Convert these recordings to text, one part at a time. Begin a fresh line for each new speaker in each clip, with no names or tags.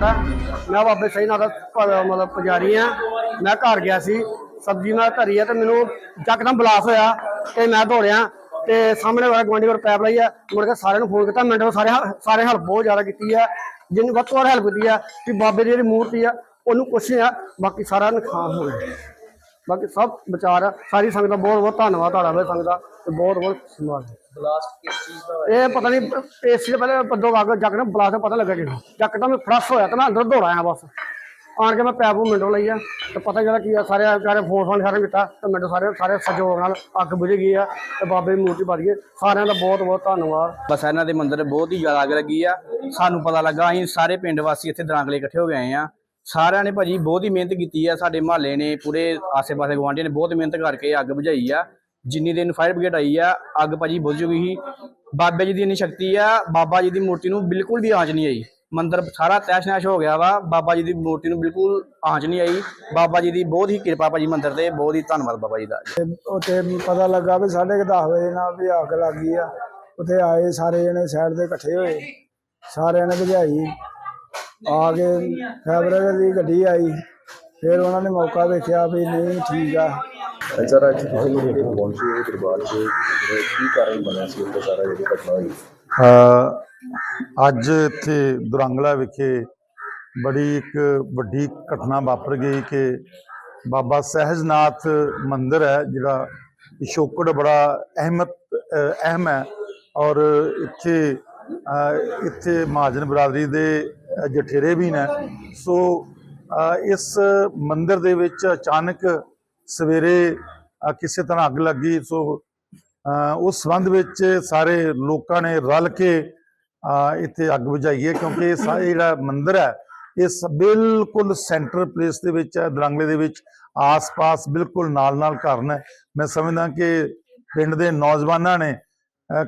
ਗੁਪਤਾ ਮੈਂ ਬਾਬੇ ਸਹੀ ਨਾਲ ਦਾ ਮਤਲਬ ਪੁਜਾਰੀ ਆ ਮੈਂ ਘਰ ਗਿਆ ਸੀ, ਸਬਜ਼ੀ ਮੈਂ ਧਰੀ ਆ ਤੇ ਮੈਨੂੰ ਯਕਦਮ ਬਲਾਸ ਹੋਇਆ ਤੇ ਮੈਂ ਦੌੜਿਆ ਤੇ ਸਾਹਮਣੇ ਵਾਲਾ ਗਵਾਂਢੀ ਕੋਲ ਪੈਪ ਲਈ ਆ। ਮੁੜ ਕੇ ਸਾਰਿਆਂ ਨੂੰ ਫੋਨ ਕੀਤਾ ਮਿੰਟ ਵਿੱਚ ਸਾਰੇ ਹel- ਸਾਰੇ ਹੈਲਪ ਬਹੁਤ ਜ਼ਿਆਦਾ ਕੀਤੀ ਆ। ਜਿੰਨੀ ਵੱਧ ਤੋਂ ਵੱਧ ਹੈਲਪ ਕੀਤੀ ਆ ਕਿ ਬਾਬੇ ਦੀ ਜਿਹੜੀ ਮੂਰਤੀ ਆ, ਉਹਨੂੰ ਕੁਛ ਆ, ਬਾਕੀ ਸਾਰਾ ਨੁਕਸਾਨ ਹੋ ਗਿਆ। ਬਾਕੀ ਸਭ ਵਿਚਾਰ ਆ। ਸਾਰੀ ਸੰਗਤ ਦਾ ਬਹੁਤ ਬਹੁਤ ਧੰਨਵਾਦ ਤੁਹਾਡਾ ਵੇ ਸੰਗਤ ਦਾ ਤੇ ਬਹੁਤ ਬਹੁਤ ਧੰਨਵਾਦ।
ਬਲਾਸਟ ਕਿਸ ਚੀਜ਼ ਦਾ ਹੋਇਆ?
ਇਹ ਪਤਾ ਨਹੀਂ ਏਸੀ ਦੇ ਪਹਿਲੇ ਪੱਦੋ ਕਾਗਜ਼ ਜੱਕ ਨਾ ਬਲਾਸ ਦਾ ਪਤਾ ਲੱਗਾ ਕਿ ਜੱਕਦਮ ਫਰਸ਼ ਹੋਇਆ ਤੇ ਮੈਂ ਅੰਦਰ ਦੌੜ ਆਇਆ ਬਸ। ਆਣ ਕੇ ਮੈਂ ਪੈਪ ਨੂੰ ਮਿੰਟੋ ਲਈ ਆ ਤੇ ਪਤਾ ਜਿਹੜਾ ਕੀ ਆ ਸਾਰੇ ਸਾਰੇ ਫੋਨ ਫੋਨ ਸਾਰੇ ਕੀਤਾ ਤੇ ਮਿੰਟੋ ਸਾਰੇ ਸਾਰੇ ਸਹਿਯੋਗ ਨਾਲ ਅੱਗ ਬੁਝ ਗਈ ਆ ਤੇ ਬਾਬੇ ਦੀ ਮੂਰਤੀ ਬਣ ਗਈ। ਸਾਰਿਆਂ ਦਾ ਬਹੁਤ ਬਹੁਤ ਧੰਨਵਾਦ।
ਬਸ ਇਹਨਾਂ ਦੇ ਮੰਦਿਰ ਬਹੁਤ ਹੀ ਜ਼ਿਆਦਾ ਅੱਗ ਲੱਗੀ ਆ। ਸਾਨੂੰ ਪਤਾ ਲੱਗਾ ਅਸੀਂ ਸਾਰੇ ਪਿੰਡ ਵਾਸੀ ਇੱਥੇ ਦਰਾਂਗਲੇ ਇਕੱਠੇ ਹੋ ਗਏ ਆਏ ਆ। ਸਾਰਿਆਂ ਨੇ ਭਾਜੀ ਬਹੁਤ ਹੀ ਮਿਹਨਤ ਕੀਤੀ ਆ, ਸਾਡੇ ਮਹੱਲੇ ਨੇ, ਪੂਰੇ ਆਸੇ-ਪਾਸੇ ਗਵਾਂਢੀਆਂ ਨੇ ਬਹੁਤ ਮਿਹਨਤ ਕਰਕੇ ਅੱਗ ਬੁਝਾਈ ਆ, ਜਿੰਨੀ ਦਿਨ ਫਾਇਰ ਬ੍ਰਿਗੇਡ ਆਈ ਆ, ਅੱਗ ਭਾਜੀ ਬੁਝ ਜੂਗੀ ਸੀ। ਬਾਬੇ ਜੀ ਦੀ ਇੰਨੀ ਸ਼ਕਤੀ ਆ, ਬਾਬਾ ਜੀ ਦੀ ਮੂਰਤੀ ਨੂੰ ਬਿਲਕੁਲ ਵੀ ਆਂਚ ਨਹੀਂ ਆਈ। ਮੰਦਰ ਸਾਰਾ ਤੈਸ਼-ਨੈਸ਼ ਹੋ ਗਿਆ ਵਾ, ਬਾਬਾ ਜੀ ਦੀ ਮੂਰਤੀ ਨੂੰ ਬਿਲਕੁਲ ਆਂਚ ਨਹੀਂ ਆਈ। ਬਾਬਾ ਜੀ ਦੀ ਬਹੁਤ ਹੀ ਕਿਰਪਾ ਭਾਜੀ ਮੰਦਰ ਤੇ, ਬਹੁਤ ਹੀ ਧੰਨਵਾਦ ਬਾਬਾ ਜੀ ਦਾ।
ਉੱਥੇ ਪਤਾ ਲੱਗਾ ਵੀ ਸਾਢੇ ਕੁ ਦਸ ਵਜੇ ਨਾਲ ਵੀ ਅੱਗ ਲੱਗ ਗਈ ਆ। ਉੱਥੇ ਆਏ ਸਾਰੇ ਜਣੇ ਸਾਈਡ ਦੇ ਇਕੱਠੇ ਹੋਏ। ਸਾਰਿਆਂ ਨੇ ਭਜਾਈ ਆ ਕੇ ਫੈਬਰਿਕ ਦੀ ਗੱਡੀ ਆਈ ਫਿਰ ਉਹਨਾਂ ਨੇ ਮੌਕਾ ਵੇਖਿਆ ਵੀ ਨਹੀਂ ਠੀਕ ਆ।
ਸਰ ਅੱਜ ਤੁਸੀਂ ਜਿਹੜੇ ਪਹੁੰਚੇ ਹੋ ਦਰਬਾਰ 'ਚ ਕੀ ਕਾਰਨ ਬਣਿਆ ਸੀ ਉਹ ਸਾਰਾ ਜਿਹੜੀ ਘਟਨਾ ਹੋਈ?
ਅ, ਅੱਜ ਇੱਥੇ ਦੁਰੰਗਲਾ ਵਿਖੇ ਬੜੀ ਇੱਕ ਵੱਡੀ ਘਟਨਾ ਵਾਪਰ ਗਈ ਕਿ ਬਾਬਾ ਸਹਿਜਨਾਥ ਮੰਦਿਰ ਹੈ ਜਿਹੜਾ ਪਿਛੋਕੜ ਬੜਾ ਅਹਿਮਤ ਅਹਿਮ ਹੈ। ਔਰ ਇੱਥੇ ਇੱਥੇ ਮਹਾਜਨ ਬਰਾਦਰੀ ਦੇ ਜਠੇਰੇ ਵੀ ਨੇ। ਸੋ ਇਸ ਮੰਦਿਰ ਦੇ ਵਿੱਚ ਅਚਾਨਕ ਸਵੇਰੇ ਕਿਸੇ ਤਰ੍ਹਾਂ ਅੱਗ ਲੱਗੀ। ਸੋ ਉਸ ਸੰਬੰਧ ਵਿੱਚ ਸਾਰੇ ਲੋਕਾਂ ਨੇ ਰਲ ਕੇ ਇੱਥੇ ਅੱਗ ਬੁਝਾਈ ਹੈ ਕਿਉਂਕਿ ਇਹ ਸਾ- ਜਿਹੜਾ ਮੰਦਿਰ ਹੈ, ਇਹ ਸ- ਬਿਲਕੁਲ ਸੈਂਟਰ ਪਲੇਸ ਦੇ ਵਿੱਚ ਹੈ, ਦਰੰਗਲੇ ਦੇ ਵਿੱਚ। ਆਸ-ਪਾਸ ਬਿਲਕੁਲ ਨਾਲ-ਨਾਲ ਘਰ ਨੇ। ਮੈਂ ਸਮਝਦਾ ਕਿ ਪਿੰਡ ਦੇ ਨੌਜਵਾਨਾਂ ਨੇ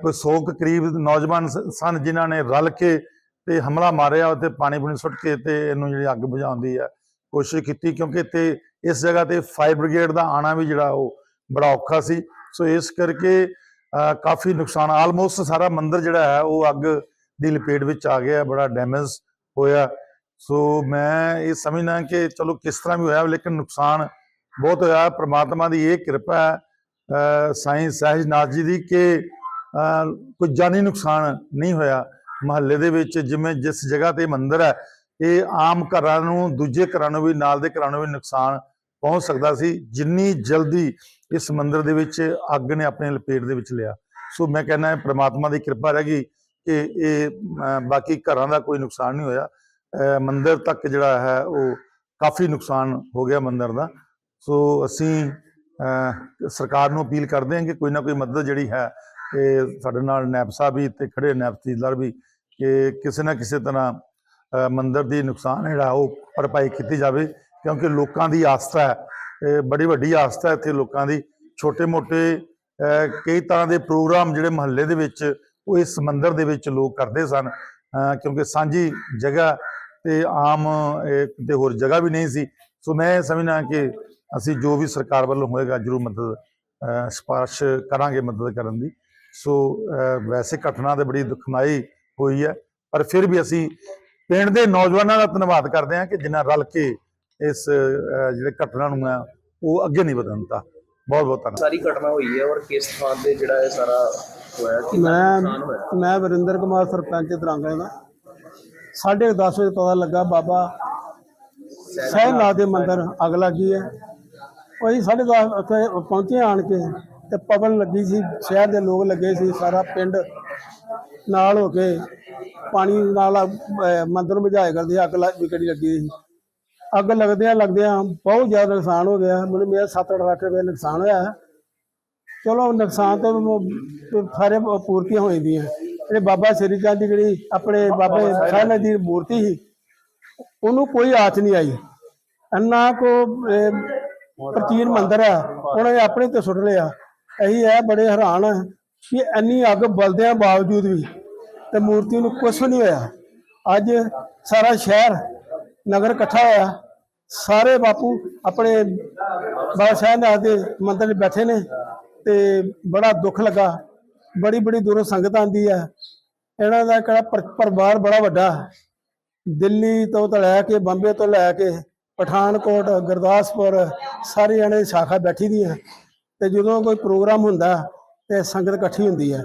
ਕੋਈ 100 ਕੁ ਕਰੀਬ ਨੌਜਵਾਨ ਸ- ਸਨ ਜਿਨ੍ਹਾਂ ਨੇ ਰਲ ਕੇ ਤੇ ਹਮਲਾ ਮਾਰਿਆ ਉੱਥੇ ਪਾਣੀ ਪੂਣੀ ਸੁੱਟ ਕੇ ਤੇ ਇਹਨੂੰ ਜਿਹੜੀ ਅੱਗ ਬੁਝਾਉਣ ਦੀ ਹੈ ਕੋਸ਼ਿਸ਼ ਕੀਤੀ ਕਿਉਂਕਿ ਇੱਥੇ ਇਸ ਜਗ੍ਹਾ ਤੇ ਫਾਇਰ ਬ੍ਰਿਗੇਡ ਦਾ ਆਣਾ ਵੀ ਜਿਹੜਾ ਉਹ ਬੜਾ ਔਖਾ ਸੀ। ਸੋ ਇਸ ਕਰਕੇ ਕਾਫੀ ਨੁਕਸਾਨ ਆਲਮੋਸਟ ਸਾਰਾ ਮੰਦਿਰ ਜਿਹੜਾ ਹੈ ਉਹ ਅੱਗ ਦੀ ਲਪੇਟ ਵਿੱਚ ਆ ਗਿਆ ਬੜਾ ਡੈਮੇਜ ਹੋਇਆ। ਸੋ ਮੈਂ ਇਹ ਸਮਝਦਾ ਕਿ ਚਲੋ ਕਿਸ ਤਰ੍ਹਾਂ ਵੀ ਹੋਇਆ ਲੇਕਿਨ ਨੁਕਸਾਨ ਬਹੁਤ ਹੋਇਆ। ਪ੍ਰਮਾਤਮਾ ਦੀ ਇਹ ਕਿਰਪਾ ਹੈ ਅ, ਸਾਈਂ ਸਹਿਜਨਾਥ ਜੀ ਦੀ ਕਿ ਕੋਈ ਜਾਨੀ ਨੁਕਸਾਨ ਨਹੀਂ ਹੋਇਆ। ਮਹੱਲੇ ਦੇ ਵਿੱਚ ਜਿਵੇਂ ਜਿਸ ਜਗ੍ਹਾ ਤੇ ਮੰਦਿਰ ਹੈ ਇਹ ਆਮ ਘਰਾਂ ਨੂੰ ਦੂਜੇ ਘਰਾਂ ਨੂੰ ਵੀ ਨਾਲ ਦੇ ਘਰਾਂ ਨੂੰ ਵੀ ਨੁਕਸਾਨ ਪਹੁੰਚ ਸਕਦਾ ਸੀ। ਜਿੰਨੀ ਜਲਦੀ ਇਸ ਮੰਦਿਰ ਦੇ ਵਿੱਚ ਅੱਗ ਨੇ ਆਪਣੇ ਲਪੇਟ ਦੇ ਵਿੱਚ ਲਿਆ। ਸੋ ਮੈਂ ਕਹਿੰਦਾ ਪ੍ਰਮਾਤਮਾ ਦੀ ਕਿਰਪਾ ਰਹਿ ਗਈ ਕਿ ਇਹ ਬਾਕੀ ਘਰਾਂ ਦਾ ਕੋਈ ਨੁਕਸਾਨ ਨਹੀਂ ਹੋਇਆ। ਅਹ, ਮੰਦਿਰ ਤੱਕ ਜਿਹੜਾ ਹੈ ਉਹ ਕਾਫੀ ਨੁਕਸਾਨ ਹੋ ਗਿਆ ਮੰਦਿਰ ਦਾ। ਸੋ ਅਸੀਂ ਸਰਕਾਰ ਨੂੰ ਅਪੀਲ ਕਰਦੇ ਹਾਂ ਕਿ ਕੋਈ ਨਾ ਕੋਈ ਮਦਦ ਜਿਹੜੀ ਹੈ ਇਹ ਸਾਡੇ ਨਾਲ ਨੈਬ ਸਾਹਿਬ ਵੀ ਤੇ ਖੜੇ ਨੈਬ ਤਹਿਸੀਲਦਾਰ ਵੀ ਕਿ ਕਿਸੇ ਨਾ ਕਿਸੇ ਤਰ੍ਹਾਂ ਮੰਦਰ ਦੀ ਨੁਕਸਾਨ ਜਿਹੜਾ ਉਹ ਭਰਪਾਈ ਕੀਤੀ ਜਾਵੇ ਕਿਉਂਕਿ ਲੋਕਾਂ ਦੀ ਆਸਥਾ ਹੈ। ਬੜੀ ਵੱਡੀ ਆਸਥਾ ਹੈ ਇੱਥੇ ਲੋਕਾਂ ਦੀ। ਛੋਟੇ ਮੋਟੇ ਕਈ ਤਰ੍ਹਾਂ ਦੇ ਪ੍ਰੋਗਰਾਮ ਜਿਹੜੇ ਮਹੱਲੇ ਦੇ ਵਿੱਚ ਉਹ ਇਸ ਮੰਦਰ ਦੇ ਵਿੱਚ ਲੋਕ ਕਰਦੇ ਸਨ। ਕਿਉਂਕਿ ਸਾਂਝੀ ਜਗ੍ਹਾ ਤੇ ਆਮ ਕਿਤੇ ਹੋਰ ਜਗ੍ਹਾ ਵੀ ਨਹੀਂ ਸੀ। ਸੋ ਮੈਂ ਸਮਝਣਾ ਕਿ ਅਸੀਂ ਜੋ ਵੀ ਸਰਕਾਰ ਵੱਲੋਂ ਹੋਏਗਾ ਜ਼ਰੂਰ ਮਦਦ ਅਹ, ਕਰਾਂਗੇ ਮਦਦ ਕਰਨ ਦੀ। ਸੋ ਵੈਸੇ ਘਟਨਾ ਤੇ ਬੜੀ ਦੁਖਦਾਈ ਹੋਈ ਹੈ। ਪਰ ਫਿਰ ਵੀ ਅਸੀਂ ਪਿੰਡ ਦੇ ਨੌਜਵਾਨਾਂ ਦਾ ਧੰਨਵਾਦ ਕਰਦੇ ਹਾਂ ਕਿ ਜਿਨ੍ਹਾਂ ਰਲ ਕੇ ਇਸ ਜਿਹੜੇ ਘਟਨਾ ਨੂੰ ਹੈ ਉਹ ਅੱਗੇ ਨਹੀਂ ਵਧਣ ਦਿੱਤਾ। ਬਹੁਤ ਬਹੁਤ ਧੰਨਵਾਦ।
ਸਾਰੀ ਘਟਨਾ ਹੋਈ ਹੈ ਔਰ ਕਿਸ ਥਾਂ ਤੇ ਜਿਹੜਾ ਇਹ ਸਾਰਾ ਹੋਇਆ ਕਿੰਨਾ
ਮੈਂ
ਨੁਕਸਾਨ ਹੋਇਆ?
ਮੈਂ ਵਰਿੰਦਰ ਕੁਮਾਰ ਸਰਪੰਚ ਦਰਾਂਗੇ ਦਾ ਸਾਢੇ ਕੁ ਦਸ ਵਜੇ ਪਤਾ ਲੱਗਾ ਬਾਬਾ ਸਹਿਨਾਥ ਦੇ ਮੰਦਿਰ ਅੱਗ ਲੱਗੀ ਹੈ। ਉਹ ਅਸੀਂ ਸਾਢੇ ਦਸ ਉੱਥੇ ਪਹੁੰਚੇ ਆਣ ਕੇ। ਤੇ ਪਵਨ ਲੱਗੀ ਸੀ ਸ਼ਹਿਰ ਦੇ ਲੋਕ ਲੱਗੇ ਸੀ ਸਾਰਾ ਪਿੰਡ ਨਾਲ ਹੋ ਕੇ ਪਾਣੀ ਨਾਲ ਅਹ, ਮੰਦਿਰ ਨੂੰ ਬੁਝਾਏ ਕਰਦੇ ਅੱਗ ਲੱਗ ਵਿਕੜੀ ਲੱਗੀ ਸੀ। ਅੱਗ ਲੱਗਦਿਆਂ ਲੱਗਦਿਆਂ ਬਹੁਤ ਜ਼ਿਆਦਾ ਨੁਕਸਾਨ ਹੋ ਗਿਆ। ਮੈਨੂੰ ਮੇਰਾ 7-8 ਲੱਖ ਰੁਪਏ ਨੁਕਸਾਨ ਹੋਇਆ। ਹੈ। ਚਲੋ ਨੁਕਸਾਨ ਤਾਂ ਮ- ਸਾਰੇ ਪੂਰਤੀਆਂ ਹੋ ਜਾਂਦੀਆਂ ਜਿਹੜੇ ਬਾਬਾ ਸ੍ਰੀ ਚੰਦ ਦੀ ਜਿਹੜੀ ਆਪਣੇ ਬਾਬੇ ਸਾਹਿਬ ਦੀ ਮੂਰਤੀ ਸੀ ਉਹਨੂੰ ਕੋਈ ਆਚ ਨਹੀਂ ਆਈ। ਅੰਨਾ ਕੋ ਅਹ, ਪ੍ਰਾਚੀਨ ਮੰਦਿਰ ਹੈ ਉਹਨਾਂ ਨੇ ਆਪਣੇ ਤੇ ਸੁੱਟ ਲਿਆ। ਅਸੀਂ ਇਹ ਬੜੇ ਹੈਰਾਨ ਹਾਂ ਕਿ ਇੰਨੀ ਅੱਗ ਬਲਦਿਆਂ ਬਾਵਜੂਦ ਵੀ ਤੇ ਮੂਰਤੀ ਨੂੰ ਕੁਛ ਨਹੀਂ ਹੋਇਆ। ਅੱਜ ਸਾਰਾ ਸ਼ਹਿਰ, ਨਗਰ ਇਕੱਠਾ ਹੋਇਆ। ਸਾਰੇ ਬਾਪੂ ਆਪਣੇ ਬਾਬਾ ਸਾਹਿਬ ਦੇ ਮੰਦਰ 'ਚ ਬੈਠੇ ਨੇ ਤੇ ਬੜਾ ਦੁੱਖ ਲੱਗਾ। ਬੜੀ ਬੜੀ ਦੂਰੋਂ ਸੰਗਤ ਆਂਦੀ ਹੈ। ਇਹਨਾਂ ਦਾ ਕਿਹੜਾ ਪਰਿਵਾਰ ਬੜਾ ਵੱਡਾ ਦਿੱਲੀ ਤੋਂ ਲੈ ਕੇ, ਬੰਬੇ ਤੋਂ ਲੈ ਕੇ, ਪਠਾਨਕੋਟ, ਗੁਰਦਾਸਪੁਰ ਸਾਰੇ ਜਣੇ ਸ਼ਾਖਾ ਬੈਠੀ ਦੀ ਹੈ ਤੇ ਜਦੋਂ ਕੋਈ ਪ੍ਰੋਗਰਾਮ ਹੁੰਦਾ ਤੇ ਸੰਗਤ ਇਕੱਠੀ ਹੁੰਦੀ ਹੈ।